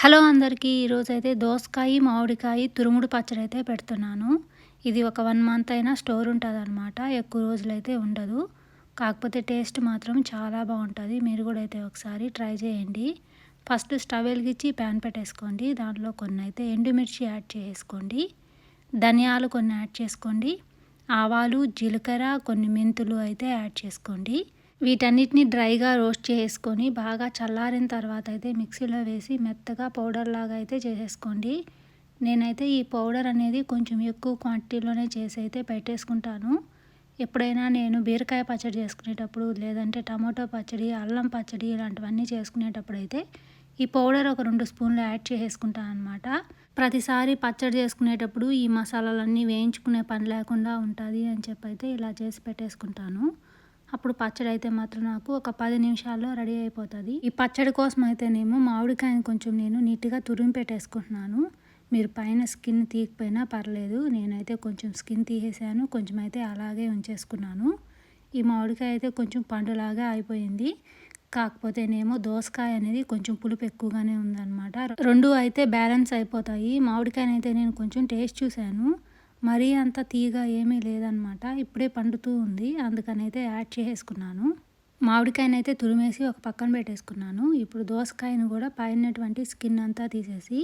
Hello అందరికీ ఈరోజు అయితే దోసకాయ మామిడికాయ తురుముడు పచ్చడి అయితే పెడుతున్నాను. ఇది ఒక వన్ మంత్ అయినా స్టోర్ ఉంటుంది అనమాట ఎక్కువ రోజులైతే ఉండదు. కాకపోతే టేస్ట్ మాత్రం చాలా బాగుంటుంది మీరు కూడా అయితే ఒకసారి ట్రై చేయండి. ఫస్ట్ స్టవ్ వెలిగించి ప్యాన్ పెట్టేసుకోండి దాంట్లో కొన్ని అయితే ఎండుమిర్చి యాడ్ చేసుకోండి ధనియాలు కొన్ని యాడ్ చేసుకోండి ఆవాలు జీలకర్ర కొన్ని మెంతులు అయితే యాడ్ చేసుకోండి. వీటన్నిటిని డ్రైగా రోస్ట్ చేసుకొని బాగా చల్లారిన తర్వాత అయితే మిక్సీలో వేసి మెత్తగా పౌడర్ లాగా అయితే చేసేసుకోండి. నేనైతే ఈ పౌడర్ అనేది కొంచెం ఎక్కువ క్వాంటిటీలోనే చేసి అయితే పెట్టేసుకుంటాను. ఎప్పుడైనా నేను బీరకాయ పచ్చడి చేసుకునేటప్పుడు లేదంటే టమాటో పచ్చడి అల్లం పచ్చడి ఇలాంటివన్నీ చేసుకునేటప్పుడు అయితే ఈ పౌడర్ ఒక రెండు స్పూన్లు యాడ్ చేసుకుంటాను అనమాట ప్రతిసారి పచ్చడి చేసుకునేటప్పుడు ఈ మసాలాలన్నీ వేయించుకునే పని లేకుండా ఉంటుంది అని చెప్పి అయితే ఇలా చేసి పెట్టేసుకుంటాను. అప్పుడు పచ్చడి అయితే మాత్రం నాకు ఒక పది నిమిషాల్లో రెడీ అయిపోతుంది. ఈ పచ్చడి కోసం అయితేనేమో మామిడికాయని కొంచెం నేను నీట్గా తురిమి పెట్టేసుకుంటున్నాను. మీరు పైన స్కిన్ తీయకపోయినా పర్లేదు నేనైతే కొంచెం స్కిన్ తీసేసాను కొంచెం అయితే అలాగే ఉంచేసుకున్నాను. ఈ మామిడికాయ అయితే కొంచెం పండులాగా అయిపోయింది. కాకపోతేనేమో దోసకాయ అనేది కొంచెం పులుపు ఎక్కువగానే ఉందన్నమాట. రెండు అయితే బ్యాలెన్స్ అయిపోతాయి. మామిడికాయనైతే నేను కొంచెం టేస్ట్ చూశాను. మరీ అంత తీగ ఏమీ లేదనమాట ఇప్పుడే పండుతూ ఉంది. అందుకనైతే యాడ్ చేసుకున్నాను మామిడికాయనైతే తురిమేసి ఒక పక్కన పెట్టేసుకున్నాను. ఇప్పుడు దోసకాయను కూడా పైనటువంటి స్కిన్ అంతా తీసేసి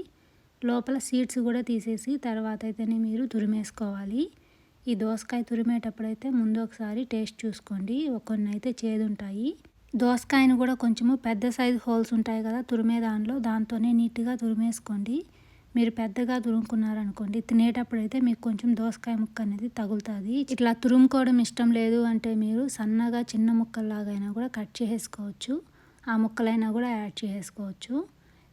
లోపల సీడ్స్ కూడా తీసేసి తర్వాత అయితేనే మీరు తురిమేసుకోవాలి. ఈ దోసకాయ తురిమేటప్పుడైతే ముందు ఒకసారి టేస్ట్ చూసుకోండి. కొన్ని అయితే చేదుంటాయి. దోసకాయను కూడా కొంచెము పెద్ద సైజు హోల్స్ ఉంటాయి కదా తురిమే దానిలో దాంతోనే నీట్గా తురిమేసుకోండి. మీరు పెద్దగా తురుముకున్నారనుకోండి తినేటప్పుడైతే మీకు కొంచెం దోసకాయ ముక్క అనేది తగులుతుంది. ఇట్లా తురుముకోవడం ఇష్టం లేదు అంటే మీరు సన్నగా చిన్న ముక్కల్లాగైనా కూడా కట్ చేసుకోవచ్చు ఆ ముక్కలైనా కూడా యాడ్ చేసుకోవచ్చు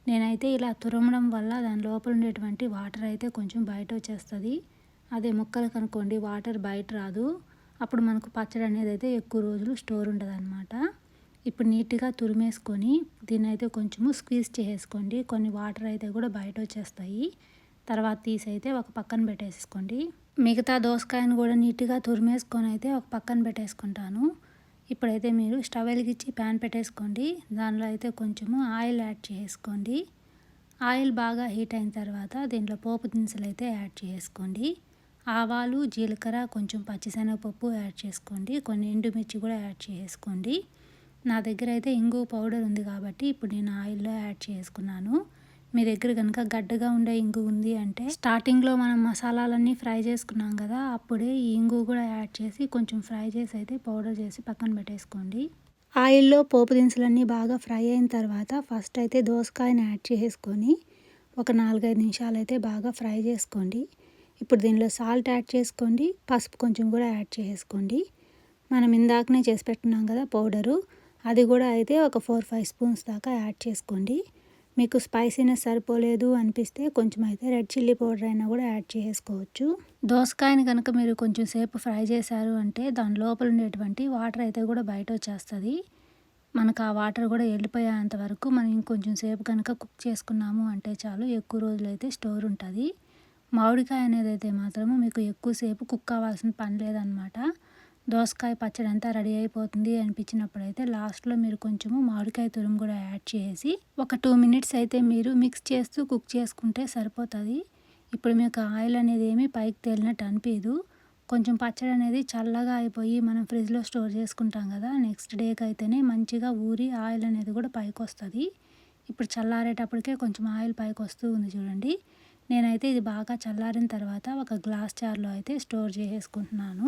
నేనైతే ఇలా తురమడం వల్ల దాని లోపల ఉండేటువంటి వాటర్ అయితే కొంచెం బయట వచ్చేస్తుంది. అదే ముక్కలు కనుక్కోండి వాటర్ బయట రాదు. అప్పుడు మనకు పచ్చడి అనేది అయితే ఎక్కువ రోజులు స్టోర్ ఉండదు అనమాట ఇప్పుడు నీట్గా తురిమేసుకొని దీన్ని అయితే కొంచెము స్క్వీజ్ చేసేసుకోండి. కొన్ని వాటర్ అయితే కూడా బయట వచ్చేస్తాయి. తర్వాత తీసి అయితే ఒక పక్కన పెట్టేసుకోండి మిగతా దోసకాయను కూడా నీట్గా తురిమేసుకొని అయితే ఒక పక్కన పెట్టేసుకుంటాను. ఇప్పుడైతే మీరు స్టవ్ వెలిగించి ప్యాన్ పెట్టేసుకోండి. దానిలో అయితే కొంచెము ఆయిల్ యాడ్ చేసుకోండి ఆయిల్ బాగా హీట్ అయిన తర్వాత దీంట్లో పోపు దినుసులు అయితే యాడ్ చేసుకోండి ఆవాలు జీలకర్ర కొంచెం పచ్చిశనగపప్పు యాడ్ చేసుకోండి. కొన్ని ఎండుమిర్చి కూడా యాడ్ చేసుకోండి నా దగ్గర అయితే ఇంగు పౌడర్ ఉంది కాబట్టి ఇప్పుడు నేను ఆయిల్లో యాడ్ చేసుకున్నాను. మీ దగ్గర కనుక గడ్డగా ఉండే ఇంగు ఉంది అంటే స్టార్టింగ్లో మనం మసాలాలన్నీ ఫ్రై చేసుకున్నాం కదా అప్పుడే ఈ ఇంగు కూడా యాడ్ చేసి కొంచెం ఫ్రై చేసి అయితే పౌడర్ చేసి పక్కన పెట్టేసుకోండి. ఆయిల్లో పోపు దినుసులన్నీ బాగా ఫ్రై అయిన తర్వాత ఫస్ట్ అయితే దోసకాయని యాడ్ చేసుకొని ఒక నాలుగైదు నిమిషాలు అయితే బాగా ఫ్రై చేసుకోండి. ఇప్పుడు దీనిలో సాల్ట్ యాడ్ చేసుకోండి పసుపు కొంచెం కూడా యాడ్ చేసుకోండి. మనం ఇందాకనే చేసి పెట్టున్నాం కదా పౌడరు. అది కూడా అయితే ఒక ఫోర్ ఫైవ్ స్పూన్స్ దాకా యాడ్ చేసుకోండి. మీకు స్పైసీనెస్ సరిపోలేదు అనిపిస్తే కొంచెం అయితే రెడ్ చిల్లీ పౌడర్ అయినా కూడా యాడ్ చేసుకోవచ్చు. దోసకాయని కనుక మీరు కొంచెం సేపు ఫ్రై చేశారు అంటే దాని లోపల ఉండేటువంటి వాటర్ అయితే కూడా బయట వచ్చేస్తుంది. మనకు ఆ వాటర్ కూడా వెళ్ళిపోయేంత వరకు మనం ఇంకొంచెం సేపు కనుక కుక్ చేసుకున్నాము అంటే చాలు ఎక్కువ రోజులు అయితే స్టోర్ ఉంటుంది. మామిడికాయ అనేది అయితే మాత్రము మీకు ఎక్కువసేపు కుక్ అవ్వాల్సిన పని లేదనమాట దోసకాయ పచ్చడి అంతా రెడీ అయిపోతుంది అనిపించినప్పుడు అయితే లాస్ట్లో మీరు కొంచెము మామిడికాయ తురుము కూడా యాడ్ చేసి ఒక టూ మినిట్స్ అయితే మీరు మిక్స్ చేస్తూ కుక్ చేసుకుంటే సరిపోతుంది. ఇప్పుడు మీకు ఆయిల్ అనేది ఏమీ పైకి తేలినట్టు అనిపించదు కొంచెం పచ్చడి అనేది చల్లగా అయిపోయి మనం ఫ్రిడ్జ్లో స్టోర్ చేసుకుంటాం కదా నెక్స్ట్ డేకి అయితేనే మంచిగా ఊరి ఆయిల్ అనేది కూడా పైకి వస్తుంది ఇప్పుడు చల్లారేటప్పటికే కొంచెం ఆయిల్ పైకి వస్తూ ఉంది చూడండి. నేనైతే ఇది బాగా చల్లారిన తర్వాత ఒక గ్లాస్ జార్లో అయితే స్టోర్ చేసేసుకుంటున్నాను.